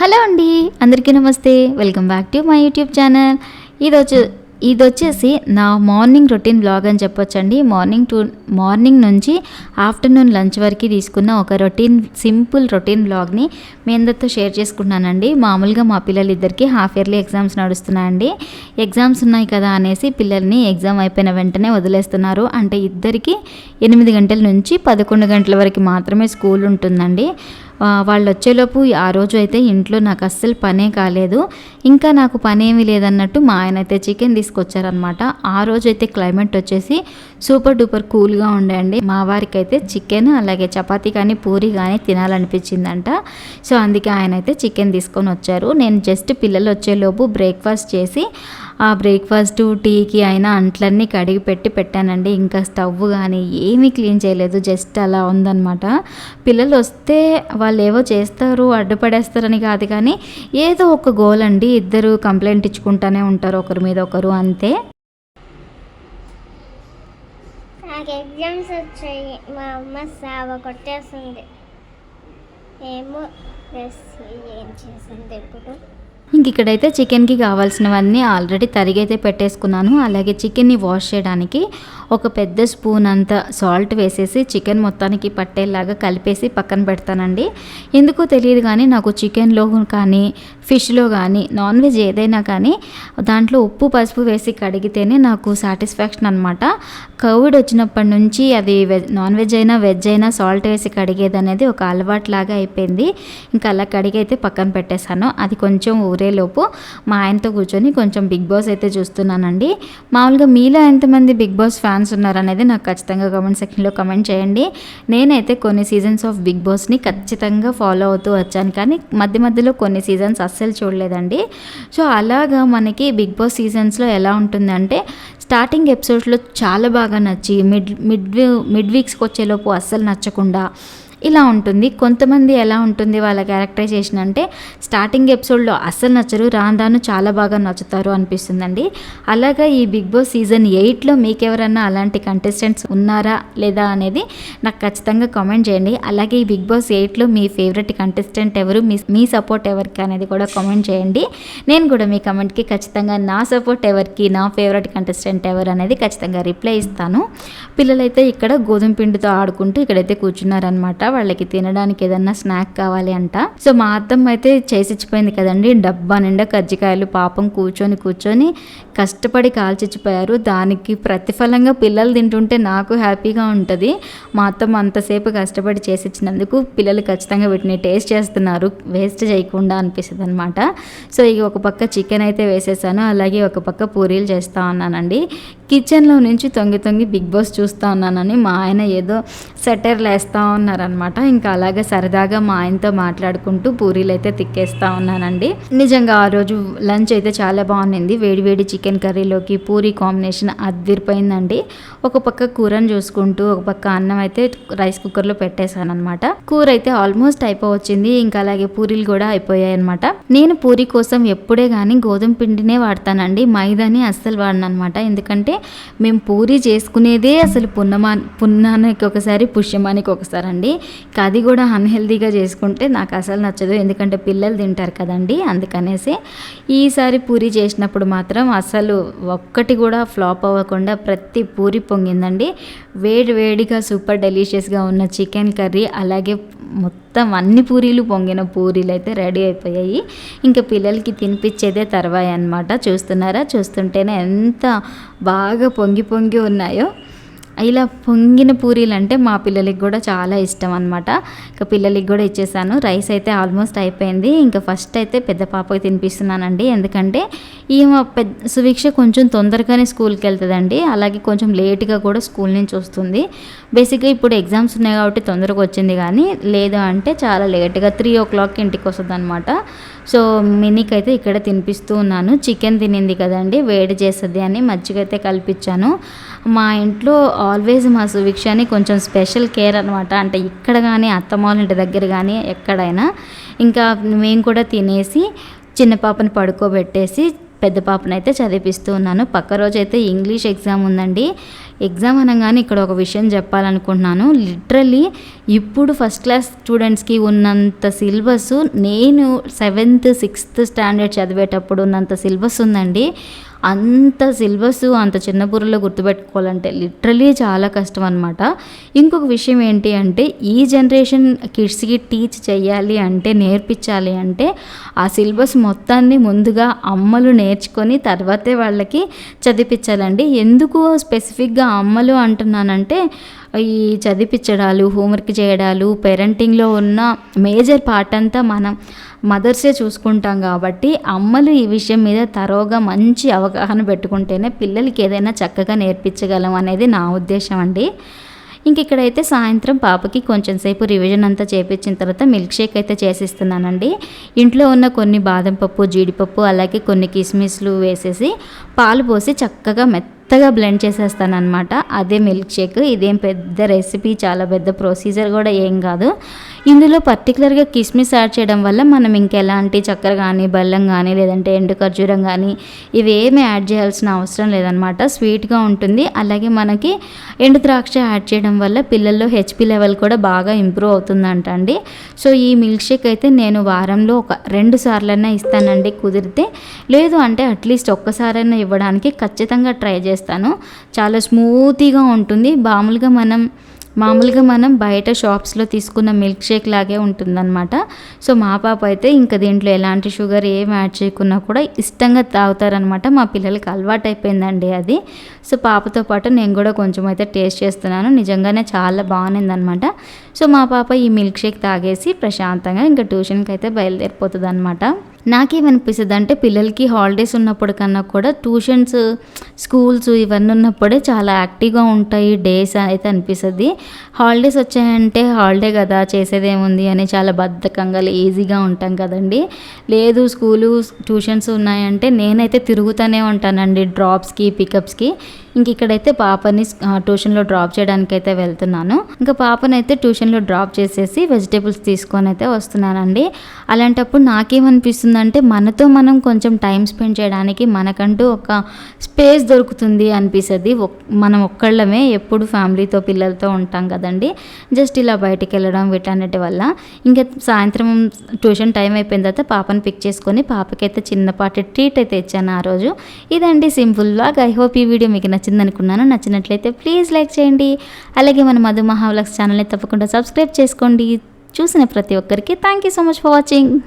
Hello అండి అందరికీ నమస్తే. Welcome back to my YouTube channel. ఇది వచ్చి ఇది వచ్చేసి నా మార్నింగ్ రొటీన్ బ్లాగ్ అని చెప్పొచ్చండి. మార్నింగ్ టు మార్నింగ్ నుంచి ఆఫ్టర్నూన్ లంచ్ వరకు తీసుకున్న ఒక రొటీన్ సింపుల్ రొటీన్ బ్లాగ్ని మీ అందరితో షేర్ చేసుకుంటున్నానండి. మామూలుగా మా పిల్లలిద్దరికి హాఫ్ ఇయర్లీ ఎగ్జామ్స్ నడుస్తున్నాయండి. ఎగ్జామ్స్ ఉన్నాయి కదా అనేసి పిల్లల్ని ఎగ్జామ్ అయిపోయిన వెంటనే వదిలేస్తున్నారు. అంటే ఇద్దరికి ఎనిమిది గంటల నుంచి పదకొండు గంటల వరకు మాత్రమే స్కూల్ ఉంటుందండి. వాళ్ళు వచ్చేలోపు ఆ రోజు అయితే ఇంట్లో నాకు అస్సలు పనే కాలేదు. ఇంకా నాకు పని ఏమీ లేదన్నట్టు మా ఆయన అయితే చికెన్ తీసుకొచ్చారనమాట ఆ రోజు అయితే క్లైమేట్ వచ్చేసి సూపర్ డూపర్ కూల్గా ఉండండి మా వారికి అయితే చికెన్ అలాగే చపాతీ కానీ పూరి కానీ తినాలనిపించిందంట. సో అందుకే ఆయన అయితే చికెన్ తీసుకొని వచ్చారు నేను జస్ట్ పిల్లలు వచ్చేలోపు బ్రేక్ఫాస్ట్ చేసి ఆ బ్రేక్ఫాస్ట్ టీకి అయినా అంట్లన్నీ కడిగి పెట్టి పెట్టానండి. ఇంకా స్టవ్ కానీ ఏమీ క్లీన్ చేయలేదు. జస్ట్ అలా ఉందన్నమాట. పిల్లలు వస్తే వాళ్ళు ఏవో చేస్తారు అడ్డుపడేస్తారని కాదు కానీ ఏదో ఒక గోల్ అండి. ఇద్దరు కంప్లైంట్ ఇచ్చుకుంటానే ఉంటారు. ఒకరి మీద ఒకరు అంతే. నాకు ఎగ్జామ్స్ వచ్చాయి. మా అమ్మ సావ కొట్టేస్తుంది ఏమో ఏం చేసింది ఇప్పుడు? ఇంక ఇక్కడైతే చికెన్కి కావాల్సినవన్నీ ఆల్రెడీ తరిగైతే పెట్టేసుకున్నాను. అలాగే చికెన్ని వాష్ చేయడానికి ఒక పెద్ద స్పూన్ అంత సాల్ట్ వేసేసి చికెన్ మొత్తానికి పట్టేలాగా కలిపేసి పక్కన పెడతానండి. ఎందుకో తెలియదు కానీ నాకు చికెన్లో కానీ ఫిష్లో కానీ నాన్ వెజ్ ఏదైనా కానీ దాంట్లో ఉప్పు పసుపు వేసి కడిగితేనే నాకు సాటిస్ఫాక్షన్ అనమాట కోవిడ్ వచ్చినప్పటి నుంచి అది వెజ్ నాన్ వెజ్ అయినా వెజ్ అయినా సాల్ట్ వేసి కడిగేది అనేది ఒక అలవాటు లాగా అయిపోయింది. ఇంకా అలా కడిగైతే పక్కన పెట్టేశాను. అది కొంచెం ఊరేలోపు మా ఆయనతో కూర్చొని కొంచెం బిగ్ బాస్ అయితే చూస్తున్నానండి. మామూలుగా మీలో ఎంతమంది బిగ్ బాస్ ఫ్యాన్స్ ఉన్నారనేది నాకు ఖచ్చితంగా కామెంట్ సెక్షన్లో కమెంట్ చేయండి. నేనైతే కొన్ని సీజన్స్ ఆఫ్ బిగ్ బాస్ని ఖచ్చితంగా ఫాలో అవుతూ వచ్చాను కానీ మధ్య మధ్యలో కొన్ని సీజన్స్ అస్సలు చూడలేదండి. సో అలాగా మనకి బిగ్ బాస్ సీజన్స్లో ఎలా ఉంటుందంటే స్టార్టింగ్ ఎపిసోడ్స్లో చాలా బాగా నచ్చి మిడ్ మిడ్ మిడ్ వీక్స్కి వచ్చేలోపు అస్సలు నచ్చకుండా ఇలా ఉంటుంది. కొంతమంది ఎలా ఉంటుంది వాళ్ళ క్యారెక్టరైజేషన్ అంటే స్టార్టింగ్ ఎపిసోడ్లో అస్సలు నచ్చరు రాను రాను చాలా బాగా నచ్చుతారు అనిపిస్తుందండి. అలాగా ఈ బిగ్ బాస్ సీజన్ ఎయిట్లో మీకు ఎవరన్నా అలాంటి కంటెస్టెంట్స్ ఉన్నారా లేదా అనేది నాకు ఖచ్చితంగా కామెంట్ చేయండి. అలాగే ఈ బిగ్ బాస్ ఎయిట్లో మీ ఫేవరెట్ కంటెస్టెంట్ ఎవరు మీ మీ సపోర్ట్ ఎవరికి అనేది కూడా కామెంట్ చేయండి. నేను కూడా మీ కమెంట్కి ఖచ్చితంగా నా సపోర్ట్ ఎవరికి నా ఫేవరెట్ కంటెస్టెంట్ ఎవరు అనేది ఖచ్చితంగా రిప్లై ఇస్తాను. పిల్లలైతే ఇక్కడ గోధుమ పిండితో ఆడుకుంటూ ఇక్కడైతే కూర్చున్నారనమాట వాళ్ళకి తినడానికి ఏదన్నా స్నాక్ కావాలి అంట. సో మా అత్తమ్మ అయితే చేసిచ్చిపోయింది కదండి. డబ్బా నిండా కజ్జికాయలు పాపం కూర్చొని కూర్చొని కష్టపడి కాల్చిచ్చిపోయారు. దానికి ప్రతిఫలంగా పిల్లలు తింటుంటే నాకు హ్యాపీగా ఉంటుంది. మా అత్తమ్మ అంతసేపు కష్టపడి చేసిచ్చినందుకు పిల్లలు ఖచ్చితంగా వీటిని టేస్ట్ చేస్తున్నారు. వేస్ట్ చేయకుండా అనిపిస్తుంది అనమాట సో ఇక ఒక పక్క చికెన్ అయితే వేసేసాను. అలాగే ఒక పక్క పూరీలు చేస్తూ ఉన్నానండి. కిచెన్లో నుంచి తొంగి తొంగి బిగ్ బాస్ చూస్తూ ఉన్నానని మా ఆయన ఏదో సెటర్లు వేస్తూ ఉన్నారనమాట అనమాట ఇంకా అలాగే సరదాగా మా ఆయనతో మాట్లాడుకుంటూ పూరీలు అయితే తిక్కేస్తా ఉన్నానండి. నిజంగా ఆ రోజు లంచ్ అయితే చాలా బాగుంది వేడి వేడి చికెన్ కర్రీలోకి పూరీ కాంబినేషన్ అద్దిరిపోయిందండి ఒక పక్క కూరని చూసుకుంటూ ఒక పక్క అన్నం అయితే రైస్ కుక్కర్లో పెట్టేశాను అనమాట కూర అయితే ఆల్మోస్ట్ అయిపోవచ్చింది. ఇంకా అలాగే పూరీలు కూడా అయిపోయాయి అనమాట నేను పూరి కోసం ఎప్పుడే కానీ గోధుమ పిండినే వాడతానండి. మైదాని అస్సలు వాడను అనమాట ఎందుకంటే మేము పూరి చేసుకునేదే అసలు పున్నమా పున్నానికి ఒకసారి పుష్యమానికి ఒకసారి అండి అది కూడా అన్హెల్దీగా చేసుకుంటే నాకు అసలు నచ్చదు. ఎందుకంటే పిల్లలు తింటారు కదండి అందుకనేసి ఈసారి పూరి చేసినప్పుడు మాత్రం అసలు ఒక్కటి కూడా ఫ్లాప్ అవ్వకుండా ప్రతి పూరి పొంగిందండి. వేడి వేడిగా సూపర్ డెలిషియస్గా ఉన్న చికెన్ కర్రీ అలాగే మొత్తం అన్ని పూరీలు పొంగిన పూరీలు అయితే రెడీ అయిపోయాయి. ఇంకా పిల్లలకి తినిపించేదే తర్వాయి అనమాట చూస్తున్నారా? చూస్తుంటేనే ఎంత బాగా పొంగి పొంగి ఉన్నాయో. ఇలా పొంగిన పూరీలు అంటే మా పిల్లలకి కూడా చాలా ఇష్టం అనమాట ఇంకా పిల్లలకి కూడా ఇచ్చేసాను. రైస్ అయితే ఆల్మోస్ట్ అయిపోయింది. ఇంకా ఫస్ట్ అయితే పెద్ద పాపకి తినిపిస్తున్నానండి. ఎందుకంటే ఈమె పెద్ద సువీక్ష కొంచెం తొందరగానే స్కూల్కి వెళ్తుందండి. అలాగే కొంచెం లేట్గా కూడా స్కూల్ నుంచి వస్తుంది. బేసిక్గా ఇప్పుడు ఎగ్జామ్స్ ఉన్నాయి కాబట్టి తొందరగా వచ్చింది కానీ లేదు అంటే చాలా లేట్గా త్రీ ఓ క్లాక్కి ఇంటికి వస్తుంది అనమాట సో మినీకి అయితే ఇక్కడ తినిపిస్తూ ఉన్నాను. చికెన్ తినింది కదండి వేడి చేస్తుంది అని మజ్జిగ అయితే కల్పించాను మా ఇంట్లో ఆల్వేస్ మా సువిక్షని కొంచెం స్పెషల్ కేర్ అనమాట అంటే ఇక్కడ కానీ అత్తమ్మ ఇంటి దగ్గర కానీ ఎక్కడైనా. ఇంకా మేము కూడా తినేసి చిన్న పాపని పడుకోబెట్టేసి పెద్ద పాపనైతే చదివిపిస్తూ ఉన్నాను. పక్క రోజైతే ఇంగ్లీష్ ఎగ్జామ్ ఉందండి. ఎగ్జామ్ అనగానే ఇక్కడ ఒక విషయం చెప్పాలనుకుంటున్నాను. లిటరలీ ఇప్పుడు ఫస్ట్ క్లాస్ స్టూడెంట్స్కి ఉన్నంత సిలబస్ నేను సెవెంత్ సిక్స్త్ స్టాండర్డ్ చదివేటప్పుడు ఉన్నంత సిలబస్ ఉందండి. అంత సిలబస్ అంత చిన్న బుర్రలో గుర్తుపెట్టుకోవాలంటే లిటరలీ చాలా కష్టం అనమాట ఇంకొక విషయం ఏంటి అంటే ఈ జనరేషన్ కిడ్స్కి టీచ్ చేయాలి అంటే నేర్పించాలి అంటే ఆ సిలబస్ మొత్తాన్ని ముందుగా అమ్మలు నేర్చుకొని తర్వాతే వాళ్ళకి చదివించాలండి. ఎందుకు స్పెసిఫిక్గా అమ్మలు అంటున్నానంటే ఈ చదివించడాలు హోంవర్క్ చేయడాలు పేరెంటింగ్లో ఉన్న మేజర్ పార్ట్ అంతా మనం మదర్సే చూసుకుంటాం కాబట్టి అమ్మలు ఈ విషయం మీద తరోగా మంచి అవగాహన పెట్టుకుంటేనే పిల్లలకి ఏదైనా చక్కగా నేర్పించగలం అనేది నా ఉద్దేశం అండి. ఇంక ఇక్కడైతే సాయంత్రం పాపకి కొంచెం సేపు రివిజన్ అంతా చేపించిన తర్వాత మిల్క్ షేక్ అయితే చేసిస్తున్నానండి. ఇంట్లో ఉన్న కొన్ని బాదం పప్పు జీడిపప్పు అలాగే కొన్ని కిస్మిస్లు వేసేసి పాలు పోసి చక్కగా మెత్త మెత్తగా బ్లెండ్ చేసేస్తానమాట అదే మిల్క్ షేక్. ఇదేం పెద్ద రెసిపీ చాలా పెద్ద ప్రొసీజర్ కూడా ఏం కాదు. ఇందులో పర్టికులర్గా కిస్మిస్ యాడ్ చేయడం వల్ల మనం ఇంకెలాంటి చక్కెర కానీ బెల్లం కానీ లేదంటే ఎండు ఖర్జూరం కానీ ఇవి ఏమి యాడ్ చేయాల్సిన అవసరం లేదనమాట స్వీట్గా ఉంటుంది. అలాగే మనకి ఎండు ద్రాక్ష యాడ్ చేయడం వల్ల పిల్లల్లో హెచ్పి లెవెల్ కూడా బాగా ఇంప్రూవ్ అవుతుందంట అండి. సో ఈ మిల్క్ షేక్ అయితే నేను వారంలో ఒక రెండు సార్లైనా ఇస్తానండి. కుదిరితే లేదు అంటే అట్లీస్ట్ ఒక్కసారైనా ఇవ్వడానికి ఖచ్చితంగా ట్రై చేస్తాను. చాలా స్మూతీగా ఉంటుంది. మామూలుగా మనం మామూలుగా మనం బయట షాప్స్లో తీసుకున్న మిల్క్ షేక్ లాగే ఉంటుందన్నమాట. సో మా పాప అయితే ఇంకా దీంట్లో ఎలాంటి షుగర్ ఏం యాడ్ చేయకున్నా కూడా ఇష్టంగా తాగుతారనమాట మా పిల్లలకి అలవాటు అయిపోయిందండి అది. సో పాపతో పాటు నేను కూడా కొంచెం అయితే టేస్ట్ చేస్తున్నాను. నిజంగానే చాలా బాగుందన్నమాట. సో మా పాప ఈ మిల్క్ షేక్ తాగేసి ప్రశాంతంగా ఇంకా ట్యూషన్కి అయితే బయలుదేరిపోతుంది అనమాట నాకేమనిపిస్తుంది అంటే పిల్లలకి హాలిడేస్ ఉన్నప్పుడు కన్నా కూడా ట్యూషన్స్ స్కూల్స్ ఇవన్నీ ఉన్నప్పుడే చాలా యాక్టివ్గా ఉంటాయి డేస్ అయితే అనిపిస్తుంది. హాలిడేస్ వచ్చాయంటే హాలిడే కదా చేసేదేముంది అని చాలా బద్ధకంగా ఈజీగా ఉంటాం కదండి. లేదు స్కూలు ట్యూషన్స్ ఉన్నాయంటే నేనైతే తిరుగుతూనే ఉంటానండి డ్రాప్స్కి పికప్స్కి ఇంక ఇక్కడైతే పాపని ట్యూషన్లో డ్రాప్ చేయడానికి అయితే వెళ్తున్నాను. ఇంకా పాపనైతే ట్యూషన్లో డ్రాప్ చేసేసి వెజిటేబుల్స్ తీసుకొని అయితే వస్తున్నానండి. అలాంటప్పుడు నాకేమనిపిస్తుందంటే మనతో మనం కొంచెం టైం స్పెండ్ చేయడానికి మనకంటూ ఒక స్పేస్ దొరుకుతుంది అనిపిస్తుంది. ఒక్- మనం ఒక్కళ్ళమే ఎప్పుడు ఫ్యామిలీతో పిల్లలతో ఉంటాం కదండి. జస్ట్ ఇలా బయటికి వెళ్ళడం వీటన్నిటి వల్ల. ఇంకా సాయంత్రం ట్యూషన్ టైం అయిపోయిన తర్వాత పాపని పిక్ చేసుకొని పాపకైతే చిన్నపాటి ట్రీట్ అయితే ఇచ్చాను ఆ రోజు. ఇదండి సింపుల్ వ్లాగ్. ఐ హోప్ ఈ వీడియో మీకు నచ్చింది అనుకున్నాను నచ్చినట్లయితే ప్లీజ్ లైక్ చేయండి. అలాగే మన మధు మహావ్లాగ్స్ ఛానల్ని తప్పకుండా సబ్స్క్రైబ్ చేసుకోండి. చూసిన ప్రతి ఒక్కరికి thank you so much for watching.